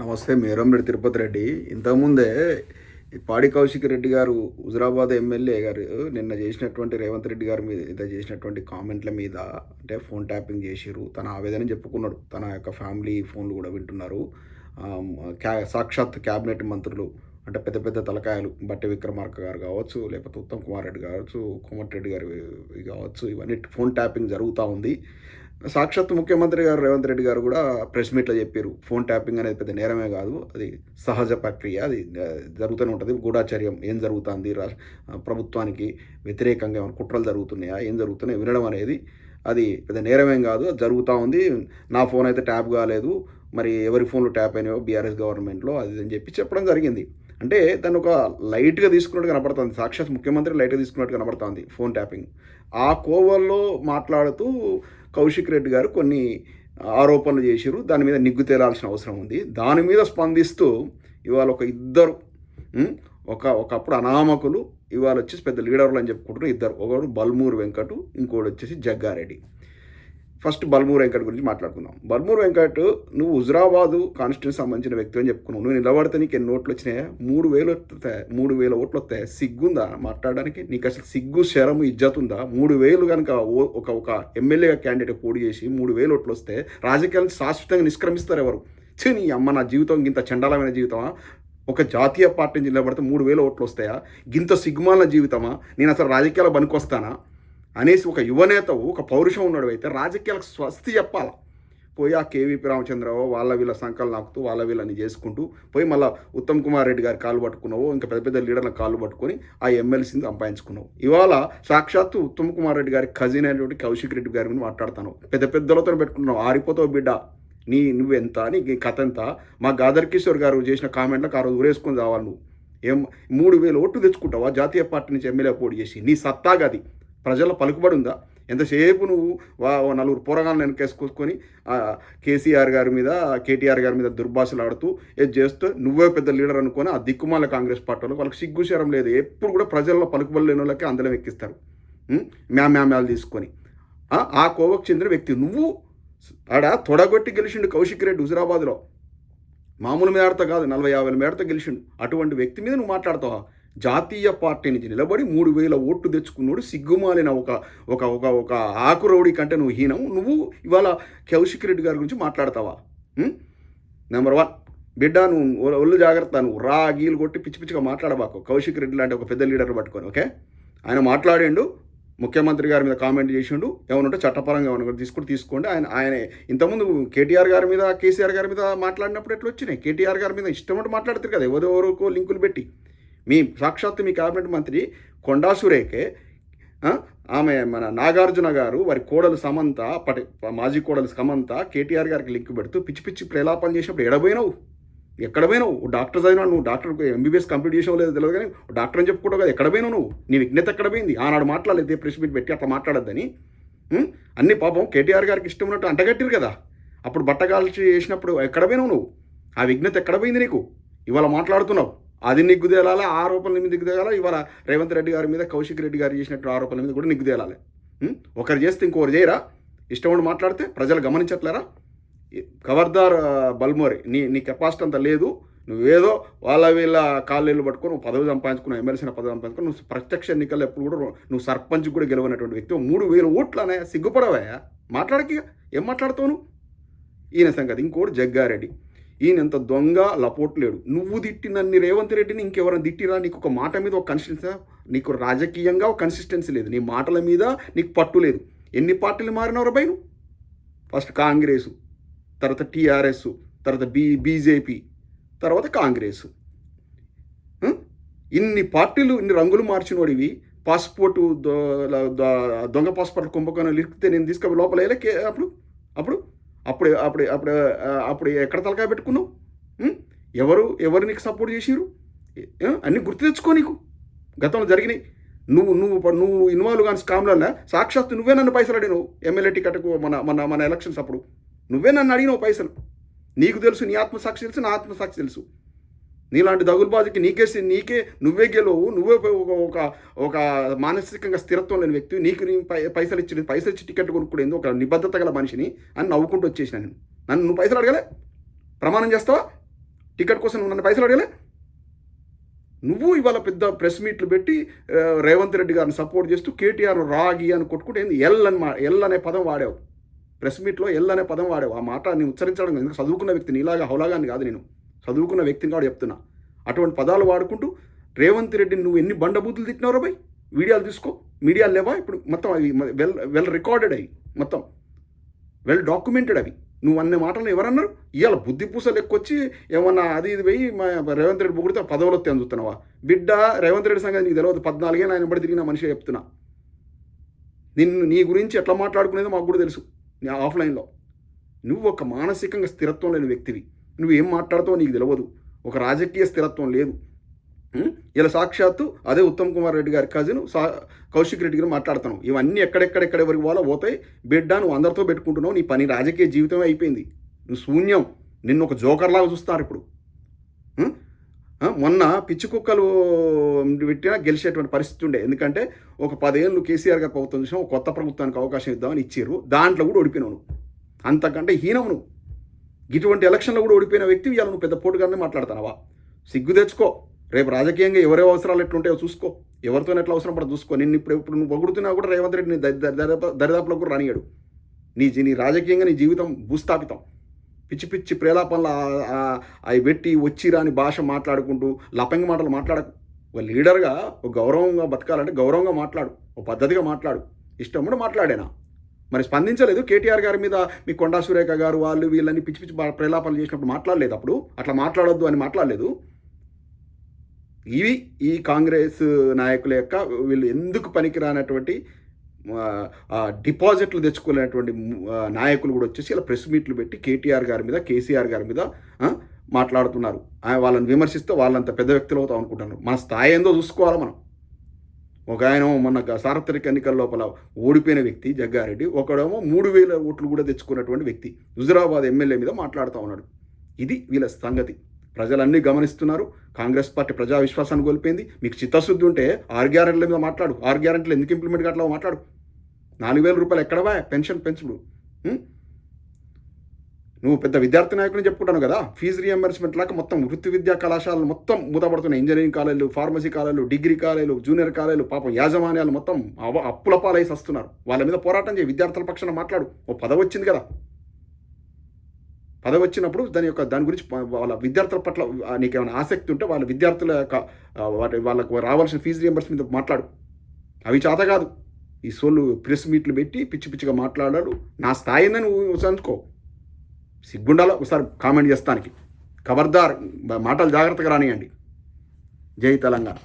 నమస్తే మేరంరెడ్డి తిరుపతి రెడ్డి. ఇంతకుముందే పాడి కౌశిక్ రెడ్డి గారు హుజరాబాద్ ఎమ్మెల్యే గారు నిన్న చేసినటువంటి రేవంత్ రెడ్డి గారి మీద చేసినటువంటి కామెంట్ల మీద అంటే ఫోన్ ట్యాపింగ్ చేసిరు తన ఆవేదన చెప్పుకున్నాడు. తన యొక్క ఫ్యామిలీ ఫోన్లు కూడా వింటున్నారు. క్యా సాక్షాత్ క్యాబినెట్ మంత్రులు అంటే పెద్ద పెద్ద తలకాయలు బట్టి విక్రమార్క గారు కావచ్చు లేకపోతే ఉత్తమ్ కుమార్ రెడ్డి కావచ్చు కోమటిరెడ్డి గారు కావచ్చు ఇవన్నీ ఫోన్ ట్యాపింగ్ జరుగుతూ ఉంది. సాక్షాత్ ముఖ్యమంత్రి గారు రేవంత్ రెడ్డి గారు కూడా ప్రెస్ మీట్లో చెప్పారు. ఫోన్ ట్యాపింగ్ అనేది పెద్ద నేరమే కాదు అది సహజ ప్రక్రియ అది జరుగుతూనే ఉంటుంది. గూఢాచర్యం ఏం జరుగుతుంది? రా ప్రభుత్వానికి వ్యతిరేకంగా ఏమైనా కుట్రలు జరుగుతున్నాయా? ఏం జరుగుతున్నాయి వినడం అనేది అది పెద్ద నేరమేం కాదు. అది జరుగుతూ ఉంది. నా ఫోన్ అయితే ట్యాప్ కాలేదు. మరి ఎవరి ఫోన్లు ట్యాప్ అయినాయో బీఆర్ఎస్ గవర్నమెంట్లో అది అని చెప్పి చెప్పడం జరిగింది. అంటే దాన్ని ఒక లైట్గా తీసుకున్నట్టు కనపడుతుంది సాక్షాత్ ముఖ్యమంత్రి లైట్గా తీసుకున్నట్టు కనపడుతుంది ఫోన్ ట్యాపింగ్. ఆ కోవల్లో మాట్లాడుతూ కౌశిక్ రెడ్డి గారు కొన్ని ఆరోపణలు చేశారు దాని మీద నిగ్గు తేలాల్సిన అవసరం ఉంది. దాని మీద స్పందిస్తూ ఇవాళ ఒక ఇద్దరు ఒక ఒకప్పుడు అనామకులు ఇవాళ వచ్చేసి పెద్ద లీడర్లు అని చెప్పుకుంటున్నారు. ఇద్దరు ఒకడు బల్మూరు వెంకటు ఇంకోటి వచ్చేసి జగ్గారెడ్డి. ఫస్ట్ బల్మూరు వెంకట్ గురించి మాట్లాడుకుందాం. బల్మూరు వెంకట్ నువ్వు హుజరాబాదు కాన్స్టిట్యూన్సీ సంబంధించిన వ్యక్తి అని చెప్పుకున్నావు. నువ్వు నిలబడితే నీకు ఎన్ని ఓట్లు వచ్చినాయా? మూడు వేలు వస్తాయి మూడు వేల ఓట్లు వస్తాయి సిగ్గుందా మాట్లాడడానికి? నీకు అసలు సిగ్గు శరము ఇజ్జత్ ఉందా? మూడు వేలు కనుక ఓ- ఒక ఒక ఎమ్మెల్యేగా క్యాండిడేట్ పోటీ చేసి మూడు వేలు ఓట్లు వస్తే రాజకీయాలను శాశ్వతంగా నిష్క్రమిస్తారు ఎవరు? చే నీ అమ్మ నా జీవితం ఇంత చండాలమైన జీవితమా? ఒక జాతీయ పార్టీ నుంచి నిలబడితే మూడు వేల ఓట్లు వస్తాయా? గింత సిగ్గుమాల జీవితమా? నేను అసలు రాజకీయాల పనికొస్తానా అనేసి ఒక యువనేత ఒక పౌరుషం ఉన్నాడు అయితే రాజకీయాలకు స్వస్తి చెప్పాలి? పోయి ఆ కేవీపీ రామచంద్రరావు వాళ్ళ వీళ్ళ సంకలు నాకుతూ వాళ్ళ వీళ్ళని చేసుకుంటూ పోయి మళ్ళీ ఉత్తమ్ కుమార్ రెడ్డి గారి కాలు పట్టుకున్నావు ఇంకా పెద్ద పెద్ద లీడర్ల కాలు పట్టుకొని ఆ ఎమ్మెల్సీని సంపాదించుకున్నావు. ఇవాళ సాక్షాత్తు ఉత్తమ్ కుమార్ రెడ్డి గారి కజిన్ అయినటువంటి కౌశిక్ రెడ్డి గారి మీద మాట్లాడతాను పెద్ద పెద్దలతో పెట్టుకున్నావు ఆరిపోతావు బిడ్డ. నీ నువ్వెంత నీ కథ ఎంత? మా గాదర్ కిషోర్ గారు చేసిన కామెంట్లకు ఆ రోజు ఊరేసుకొని రావాలి నువ్వు. ఏం మూడు వేలు ఓట్లు తెచ్చుకుంటావా? జాతీయ పార్టీ నుంచి ఎమ్మెల్యే పోటీ చేసి నీ సత్తాగది. ప్రజల పలుకుబడి ఉందా ఎంతసేపు నువ్వు వా నలుగురు పోరగాళ్ళని వెనకేసుకొని కేసీఆర్ గారి మీద కేటీఆర్ గారి మీద దుర్భాషలు ఆడుతూ ఏది చేస్తూ నువ్వే పెద్ద లీడర్ అనుకొని ఆ దిక్కుమాల కాంగ్రెస్ పార్టీ వాళ్ళకి వాళ్ళకి సిగ్గుశరం లేదు. ఎప్పుడు కూడా ప్రజల్లో పలుకుబడి లేని వాళ్ళకి అందలం ఎక్కిస్తారు. మ్యామ్యామ్యాలు తీసుకొని. ఆ, కోవకు చెందిన వ్యక్తి నువ్వు. ఆడ తొడగొట్టి గెలిచిండు కౌశిక్ రెడ్డి హుజురాబాద్లో. మామూలు మేడతో కాదు నలభై యాభై మేడతో గెలిచిండు. అటువంటి వ్యక్తి మీద నువ్వు మాట్లాడతావా? జాతీయ పార్టీ నుంచి నిలబడి మూడు వేల ఓట్లు తెచ్చుకున్నాడు సిగ్గుమాలిన ఒక ఒక ఒక ఒక ఆకురౌడి కంటే నువ్వు హీనం నువ్వు ఇవాళ కౌశిక్ రెడ్డి గారి గురించి మాట్లాడతావా? నెంబర్ వన్ బిడ్డ నువ్వు ఒళ్ళు జాగ్రత్త నువ్వు రా గీలు కొట్టి పిచ్చి పిచ్చిగా మాట్లాడబాకు. కౌశిక్ రెడ్డి లాంటి ఒక పెద్ద లీడర్ పట్టుకొని ఓకే? ఆయన మాట్లాడిండు ముఖ్యమంత్రి గారి మీద కామెంట్ చేసిండు ఏమనుంటే చట్టపరంగా ఏమన్నా తీసుకుని తీసుకోండి. ఆయన ఆయన ఇంతకుముందు కేటీఆర్ గారి మీద కేసీఆర్ గారి మీద మాట్లాడినప్పుడు ఎట్లా వచ్చినాయి? కేటీఆర్ గారి మీద ఇష్టం ఉంటే మాట్లాడతారు కదా ఎవరెవరికో లింకులు పెట్టి. మీ సాక్షాత్తు మీ క్యాబినెట్ మంత్రి కొండా సురేఖే ఆమె మన నాగార్జున గారు వారి కోడలు సమంత అప్పటి మాజీ కోడలు సమంత కేటీఆర్ గారికి లింక్ పెడుతూ పిచ్చి పిచ్చి ప్రేలాపాలు చేసినప్పుడు ఎడబోయినావు ఎక్కడ పోయినావు? డాక్టర్ చదివినా నువ్వు డాక్టర్ ఎంబీబీఎస్ కంప్లీట్ చేసావు లేదో తెలియదు కానీ డాక్టర్ అని చెప్పుకుంటావు కదా ఎక్కడ పోయినావు నువ్వు? నీ విజ్ఞత ఎక్కడ పోయింది? ఆనాడు మాట్లాడలేదు ప్రెస్ మీట్ పెట్టి అట్లా మాట్లాడద్దని. అన్ని పాపం కేటీఆర్ గారికి ఇష్టం ఉన్నట్టు అంటగట్టిరు కదా. అప్పుడు బట్టగాల్చి చేసినప్పుడు ఎక్కడ పోయినావు నువ్వు? ఆ విజ్ఞత ఎక్కడ పోయింది నీకు? ఇవాళ మాట్లాడుతున్నావు. అది నిగ్గుదేలాలి ఆ ఆరోపణల మీద నిగ్గు ఇవాళ రేవంత్ రెడ్డి గారి మీద కౌశిక్ రెడ్డి గారు చేసినట్టు ఆరోపణల మీద కూడా నిగ్గుదేలాలి ఒకరు చేస్తే ఇంకొకరు చేయరా? ఇష్టం ఉండి మాట్లాడితే ప్రజలు గమనించట్లేరా? ఖబర్దార్ బల్మోరి నీ నీ కెపాసిటీ అంత లేదు. నువ్వేదో వాళ్ళ వీళ్ళ కాళ్ళు పట్టుకొని నువ్వు పదవి సంపాదించుకున్నావు ఎమ్మెల్సీ పదవి సంపాదించుకుని నువ్వు ప్రత్యక్ష ఎన్నికల్లో ఎప్పుడు కూడా నువ్వు సర్పంచ్ కూడా గెలవనటువంటి వ్యక్తి. మూడు వేలు ఓట్లనే సిగ్గుపడవా మాట్లాడకి ఏం మాట్లాడతావు నువ్వు? ఈయన సంగతి. ఇంకోటి జగ్గారెడ్డి. ఈయన ఎంత దొంగ లపోట్లేడు నువ్వు తిట్టినన్ని రేవంత్ రెడ్డిని ఇంకెవరైనా తిట్టిరా? నీకు ఒక మాట మీద ఒక కన్సిస్టెన్సీ నీకు రాజకీయంగా ఒక కన్సిస్టెన్సీ లేదు. నీ మాటల మీద నీకు పట్టు లేదు. ఎన్ని పార్టీలు మారినవరు బయను ఫస్ట్ కాంగ్రెసు తర్వాత టీఆర్ఎస్ తర్వాత బీ బీజేపీ తర్వాత కాంగ్రెస్. ఇన్ని పార్టీలు ఇన్ని రంగులు మార్చినోడివి పాస్పోర్టు దొంగ పాస్పోర్ట్ కుంభకోణం లిరికితే నేను తీసుకొని లోపల వేయలే కే- అప్పుడు? అప్పుడు? అప్పుడు అప్పుడు అప్పుడు అప్పుడు ఎక్కడ తలకాయ పెట్టుకున్నావు? ఎవరు ఎవరు నీకు సపోర్ట్ చేసిరు అన్నీ గుర్తు తెచ్చుకో నీకు. గతంలో జరిగినాయి. నువ్వు నువ్వు నువ్వు ఇన్వాల్వ్ కానీ స్కామ్లలో సాక్షాత్తు నువ్వే నన్ను పైసలు అడిగినావు. ఎమ్మెల్యే టికెట్కు మన మన మన ఎలక్షన్స్ అప్పుడు. నువ్వే నన్ను అడిగినావు పైసలు. నీకు తెలుసు నీ ఆత్మసాక్షి తెలుసు నా ఆత్మసాక్షి తెలుసు. నీలాంటి దగులుబాజుకి నీకేసి నీకే నువ్వే గెలవు నువ్వే ఒక ఒక ఒక మానసికంగా స్థిరత్వం లేని వ్యక్తి నీకు నీ పై పైసలు ఇచ్చి పైసలు ఇచ్చి టికెట్ కొనుక్కునేందుకు ఒక నిబద్ధత గల మనిషిని అని నవ్వుకుంటూ వచ్చేసిన నేను. నన్ను నువ్వు పైసలు అడగలే? ప్రమాణం చేస్తావా? టికెట్ కోసం నువ్వు నన్ను పైసలు అడగలే? నువ్వు ఇవాళ పెద్ద ప్రెస్ మీట్లు పెట్టి రేవంత్ రెడ్డి గారిని సపోర్ట్ చేస్తూ కేటీఆర్ రాగి అని కొట్టుకుంటే ఏంది ఎల్ అని మా ఎల్ అనే పదం వాడావు. ప్రెస్ మీట్లో ఎల్ అనే పదం వాడావు. ఆ మాట నేను ఉచ్చరించడం ఎందుకు చదువుకున్న వ్యక్తిని ఇలాగా హౌలాగాని కాదు నేను. చదువుకున్న వ్యక్తిని కూడా చెప్తున్నా. అటువంటి పదాలు వాడుకుంటూ రేవంత్ రెడ్డిని నువ్వు ఎన్ని బండబూతులు తిట్టినావు బాయ్ వీడియోలు తీసుకో. మీడియాలు లేవా? ఇప్పుడు మొత్తం అవి వెల్ వెల్ రికార్డెడ్ అవి మొత్తం. వెల్ డాక్యుమెంటెడ్ అవి. నువ్వు అన్ని మాటలు ఎవరన్నారు? ఇవాళ బుద్ధి పూసలు ఎక్కువచ్చి ఏమన్నా అది ఇది పోయి మా రేవంత్ రెడ్డి పొగిడితే పదవులు వస్తే అందుతున్నావా బిడ్డ రేవంత్ రెడ్డి సంగతి నీకు తెలియదు పద్నాలుగేళ్ళు ఆయన బడి తిరిగిన మనిషి చెప్తున్నా. నిన్ను నీ గురించి ఎట్లా మాట్లాడుకునేదో మాకు కూడా తెలుసు. ఆఫ్లైన్లో. నువ్వు ఒక మానసికంగా స్థిరత్వం లేని వ్యక్తివి. నువ్వు ఏం మాట్లాడుతావో నీకు తెలియదు ఒక రాజకీయ స్థిరత్వం లేదు. ఇలా సాక్షాత్తు అదే ఉత్తమ్ కుమార్ రెడ్డి గారి కజిన్ సా కౌశిక్ రెడ్డి గారు మాట్లాడుతాను ఇవన్నీ ఎక్కడెక్కడెక్కడ ఎవరికి పోవాలో పోతాయి. బిడ్డ నువ్వు అందరితో పెట్టుకుంటున్నావు. నీ పని రాజకీయ జీవితమే అయిపోయింది. నువ్వు శూన్యం. నిన్ను ఒక జోకర్లాగా చూస్తారు ఇప్పుడు. మొన్న పిచ్చి కుక్కలు పెట్టినా గెలిచేటువంటి పరిస్థితి ఉండే. ఎందుకంటే ఒక పదేళ్ళు కేసీఆర్ గారి ప్రభుత్వం చూసినా కొత్త ప్రభుత్వానికి అవకాశం ఇద్దామని ఇచ్చారు. దాంట్లో కూడా ఓడిపోయినావు నువ్వు. అంతకంటే హీనం నువ్వు. ఇటువంటి ఎలక్షన్లో కూడా ఓడిపోయిన వ్యక్తి ఇవాళ నువ్వు పెద్ద పోటుగానే మాట్లాడుతున్నావా? సిగ్గు తెచ్చుకో. రేపు రాజకీయంగా ఎవరే అవసరాలు ఎట్లుంటాయో చూసుకో. ఎవరితో ఎట్లా అవసరం పడ చూసుకో. నిన్ను ఇప్పుడు ఇప్పుడు నువ్వు పొగుడుతున్నా కూడా రేవంత్ రెడ్డి నీ దరిదాపు- దరిదాపులో కూడా రానియాడు నీ నీ రాజకీయంగా నీ జీవితం భూస్థాపితం. పిచ్చి పిచ్చి ప్రేలాపనలు అవి పెట్టి వచ్చి రాని భాష మాట్లాడుకుంటూ లపంగి మాటలు మాట్లాడకు. ఒక లీడర్గా ఒక గౌరవంగా బతకాలంటే గౌరవంగా మాట్లాడు. ఒక పద్ధతిగా మాట్లాడు. ఇష్టం కూడా మాట్లాడేనా? మరి స్పందించలేదు. కేటీఆర్ గారి మీద మీ కొండా సురేఖ గారు వాళ్ళు వీళ్ళని పిచ్చి పిచ్చి ప్రలాపాలు చేసినప్పుడు మాట్లాడలేదు అప్పుడు. అట్లా మాట్లాడొద్దు అని మాట్లాడలేదు. ఇవి ఈ కాంగ్రెస్ నాయకుల యొక్క వీళ్ళు ఎందుకు పనికిరానటువంటి డిపాజిట్లు తెచ్చుకోలేనటువంటి నాయకులు కూడా వచ్చేసి ఇలా ప్రెస్ మీట్లు పెట్టి కేటీఆర్ గారి మీద కేసీఆర్ గారి మీద మాట్లాడుతున్నారు. ఆ, వాళ్ళని విమర్శిస్తే వాళ్ళంత పెద్ద వ్యక్తులు అవుతాం అనుకుంటున్నారు. మన స్థాయి ఏందో చూసుకోవాలి మనం. ఒక ఆయన మొన్న సార్వత్రిక ఎన్నికల లోపల ఓడిపోయిన వ్యక్తి జగ్గారెడ్డి. ఒకడేమో మూడు వేల ఓట్లు కూడా తెచ్చుకున్నటువంటి వ్యక్తి. హుజురాబాద్ ఎమ్మెల్యే మీద మాట్లాడుతూ ఉన్నాడు. ఇది వీళ్ళ సంగతి. ప్రజలన్నీ గమనిస్తున్నారు. కాంగ్రెస్ పార్టీ ప్రజా విశ్వాసాన్ని కోల్పోయింది. మీకు చిత్తశుద్ధి ఉంటే ఆరు గ్యారెంట్ల మీద మాట్లాడు. ఆరు గ్యారెంట్లు ఎందుకు ఇంప్లిమెంట్ కావట్లేవో మాట్లాడు? నాలుగు వేల రూపాయలు ఎక్కడవా పెన్షన్ పెంచుడు. నువ్వు పెద్ద విద్యార్థి నాయకుని చెప్పుకుంటాను కదా. ఫీజు రియంబర్స్మెంట్ లాగా మొత్తం వృత్తి విద్యా కళాశాలలు మొత్తం మూతపడుతున్నాయి. ఇంజనీరింగ్ కాలేజీలు ఫార్మసీ కాలేజీలు డిగ్రీ కాలేజీలు జూనియర్ కాలేజీలు పాపం యాజమాన్యాలు మొత్తం అవ- అప్పుల పాలైసి వస్తున్నారు వాళ్ళ మీద పోరాటం చేయి విద్యార్థుల పక్షాన మాట్లాడు. ఓ పదవి వచ్చింది కదా. పదవి వచ్చినప్పుడు దాని యొక్క దాని గురించి వాళ్ళ విద్యార్థుల పట్ల నీకేమైనా ఆసక్తి ఉంటే వాళ్ళ విద్యార్థుల యొక్క వాటి వాళ్ళకు రావాల్సిన ఫీజు రియంబర్స్మెంట్ మీద మాట్లాడు. అవి చేత కాదు. ఈ సోళ్ళు ప్రెస్ మీట్లు పెట్టి పిచ్చి పిచ్చిగా మాట్లాడాడు. నా స్థాయిని నువ్వు అనుకో సిగ్గుండాలో? ఒకసారి కామెంట్ చేస్తానికి. ఖబర్దార్ మాటలు జాగ్రత్తగా రానియండి. జై తెలంగాణ.